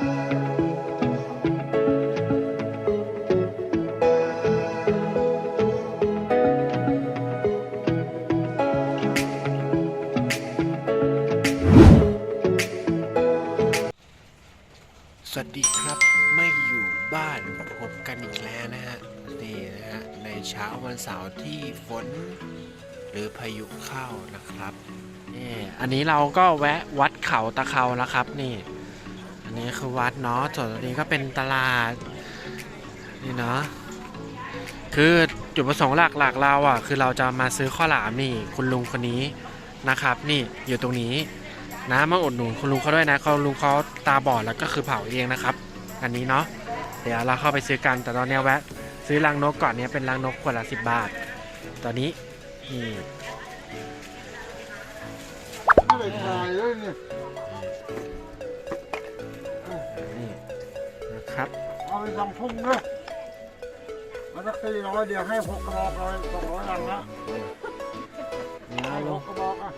สวัสดีครับไม่อยู่บ้านพบกันอีกแล้วนะฮะนี่นะฮะในเช้าวันเสาร์ที่ฝน หรือพายุเข้านะครับนี่อันนี้เราก็แวะวัดเขาตะเขาแล้วครับนี่ อันนี้คือวัดเนาะส่วนอันนี้ก็เป็นตลาดนี่เนาะคือจุดประสงค์หลักๆเราอะคือเราจะมาซื้อข้าวหลามนี่คุณลุงคนนี้นะครับ นี่อยู่ตรงนี้นะมาอุดหนุนคุณลุงเขาด้วยนะเขาลุงเขาตาบอดแล้วก็คือเผาเองนะครับ อันนี้เนาะเดี๋ยวเราเข้าไปซื้อกันแต่ตอนนี้แวะ ซื้อรังนกก่อนเนี้ยเป็นรังนกขวดละสิบบาท ตอนนี้นี่ไม่ได้ถ่ายเลยเนี่ย ครับ เอาไปสองทุ่มนะมันสักสี่ร้อยเดียวให้หกกระบอกเลยสองร้อยลังนะนี่ให้นะหลุงกกระบอกอะ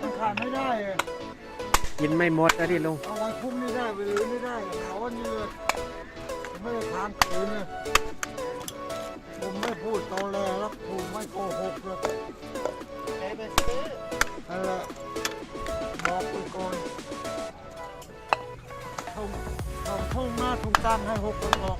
มันขาดไม่ได้เลยกินไม่หมดนะดิลุงเอาไว้คุ้มไม่ได้ไปหรือไม่ได้เอาวันนี้เลยไม่ได้ทานคืนเลยผมไม่พูดตอแหลแล้วผมไม่โกหกเลย ตั้งให้หกกระบอก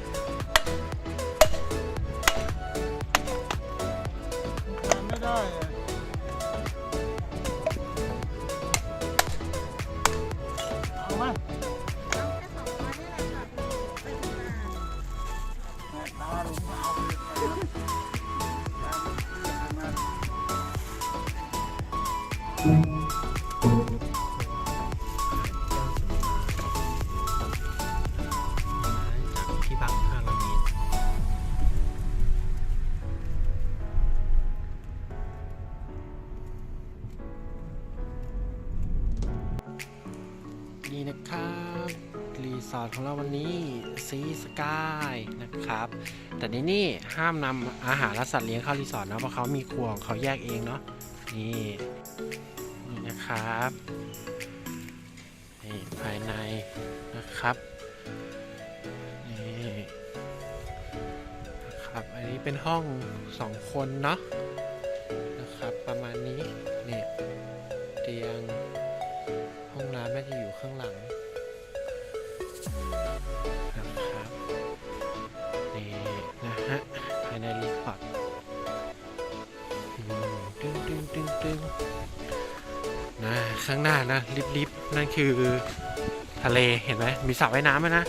รีสอร์ทของเราวันนี้ซีสกายนะครับ แต่นี่นี่ห้ามนำอาหารและสัตว์เลี้ยงเข้ารีสอร์ทนะเพราะเขามีครัวของเขาแยกเองเนาะนี่นี่นะครับนี่ภายในนะครับนี่นะครับอันนี้เป็นห้องสองคนเนาะนะครับประมาณนี้นี่เตียงห้องน้ำน่าจะอยู่ข้างหลัง ข้างหน้านะลิบๆนั่นคือทะเลเห็นไหมมีสระว่ายน้ำนะ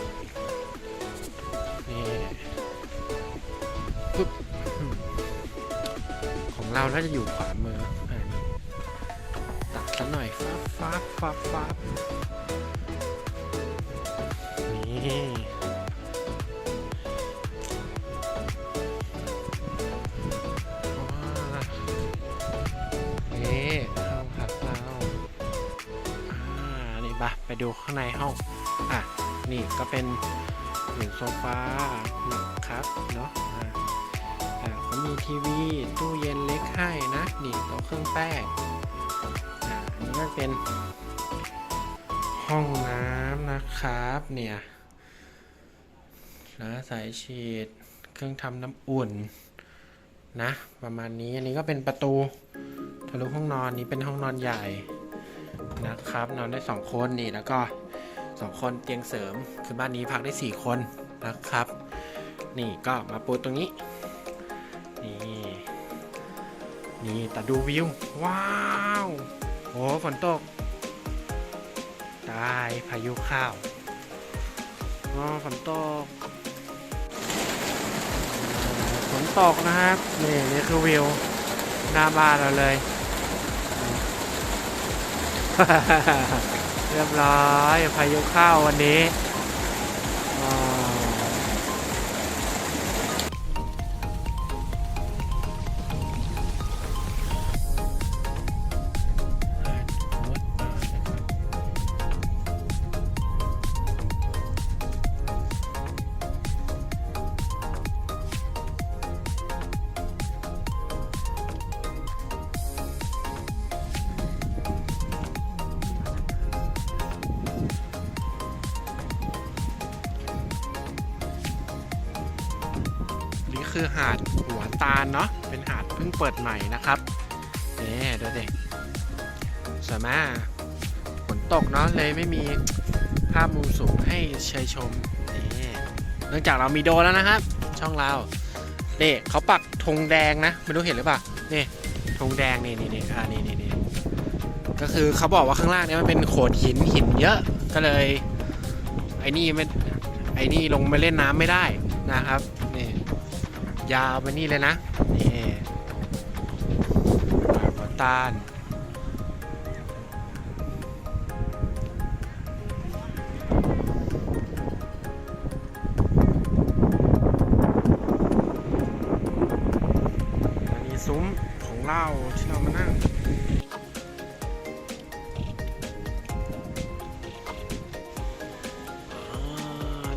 นี่ปึ๊บของเราน่าจะอยู่ขวามืออันนี้ตัดซะหน่อยฟ้าฟ้าฟ้าฟ้านี่ ปะไปดูข้างในห้องอะนี่ก็เป็นหนึ่งโซฟานะครับเนาะอ่าอ่าเขามีทีวีตู้เย็นเล็กให้นะนี่โต๊ะเครื่องแป้งอ่าอันนี้ก็เป็นห้องน้ำนะครับเนี่ยนะสายฉีดเครื่องทำน้ำอุ่นนะประมาณนี้อันนี้ก็เป็นประตูทะลุห้องนอนนี้เป็นห้องนอนใหญ่ นะครับ นอนได้สองคนนี่แล้วก็สองคนเตียงเสริม คือบ้านนี้พักได้ 4 คนนะครับ นี่ก็มาปูตรงนี้ นี่ นี่แต่ดูวิว ว้าวโอ้ฝนตก ตายพายุข้าวอ๋อฝนตกฝนตกนะครับ นี่นี่คือวิวหน้าบ้านเราเลย เรียบร้อยพายุเข้าวันนี้ คือหาดหัวตาลเนาะเป็นหาดเพิ่งเปิดใหม่นะครับนี่ดูดิสวยมากฝนตกเนาะเลยไม่มีภาพมุมสูงให้ชยชมนี่เนื่องจากเรามีโดแล้วนะครับ ช่องเราเนี่เขาปักธงแดงนะไม่รู้เห็นหรือเปล่านี่ธงแดงนี่นี่นี่อ่านี่นี่นี่ก็คือเขาบอกว่าข้างล่างเนี้มันเป็นโขดหินหินเยอะก็เลยไอ้นี่ไม่ไอ้นี่ลงมาเล่นน้ำไม่ได้นะครับ ยาวไปนี่เลยนะนี่หัวตาลอันนี้ซุ้มของเราที่เรามานั่งอ๋อ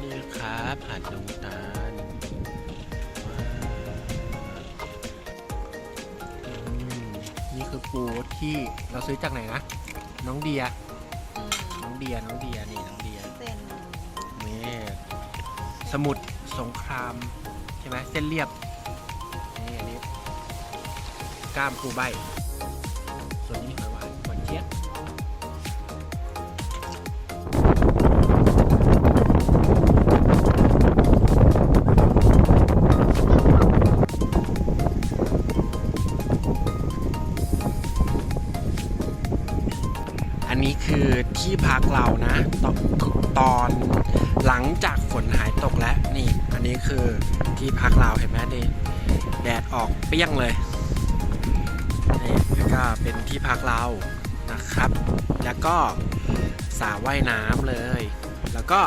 นี่นะครับหาดดงตา ที่เราซื้อจากไหนนะ น้องเดีย น้องเดีย น้องเดีย นี่ น้องเดียเส้นนี่สมุทรสงคราม ใช่ไหมเส้นเรียบ นี่อันนี้กล้ามปูใบ ที่พักเรานะตอนตอนหลังจากฝนหายตกแล้วนี่ อันนี้คือที่พักเราเห็นไหมดีแดดออกเปรี้ยงเลยนี่แล้วก็เป็นที่พักเรานะครับ แล้วก็สระว่ายน้ำเลย แล้วก็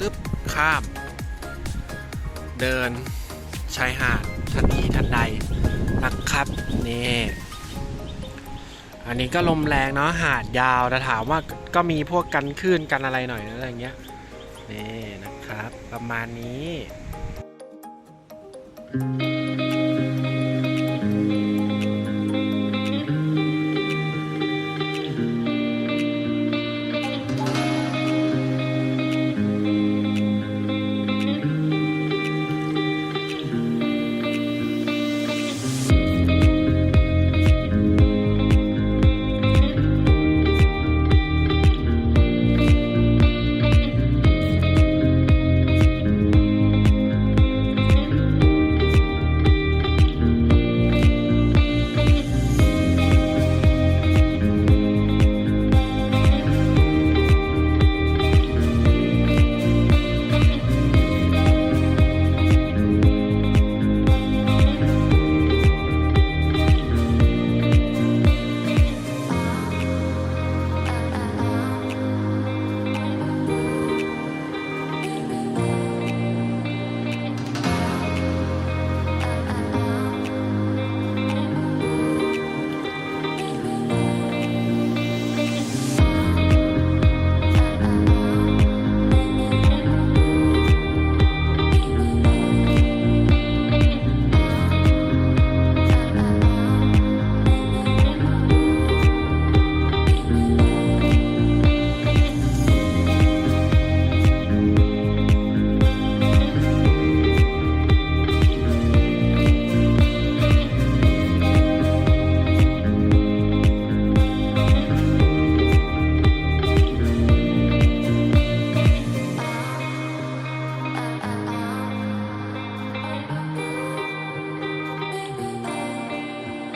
ตึ๊บข้าม เดินชายหาดทันทีทันใดนะครับนี่ อันนี้ก็ลมแรงเนาะหาดยาวแต่ถามว่าก็มีพวกกันคลื่นกันอะไรหน่อยนะอะไรเงี้ยนี่นะครับ ประมาณนี้